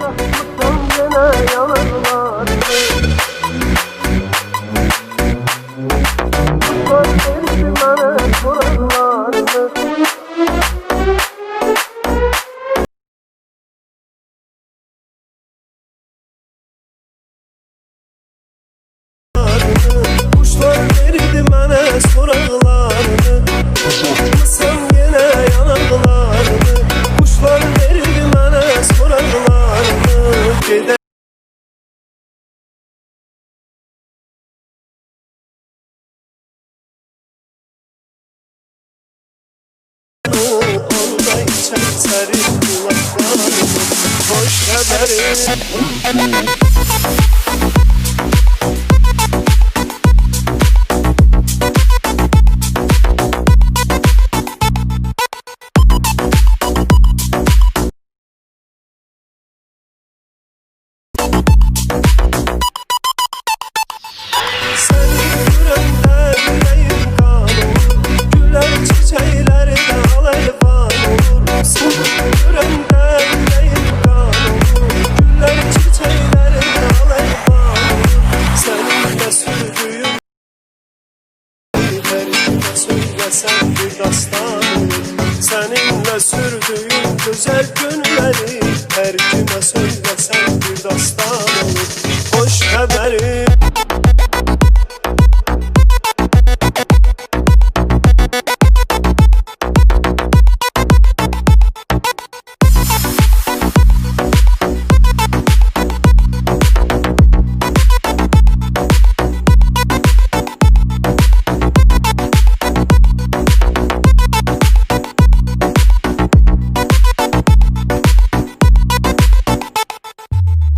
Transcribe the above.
Mutlu gene yanarlar sərin qulaqlarını Hoş xəbəri Səni görəndə Söyləsən bir dastan olur Səninlə sürdüyüm gözəl günləri Hər kimə söyləsən bir dastan olur Xoş xəbəri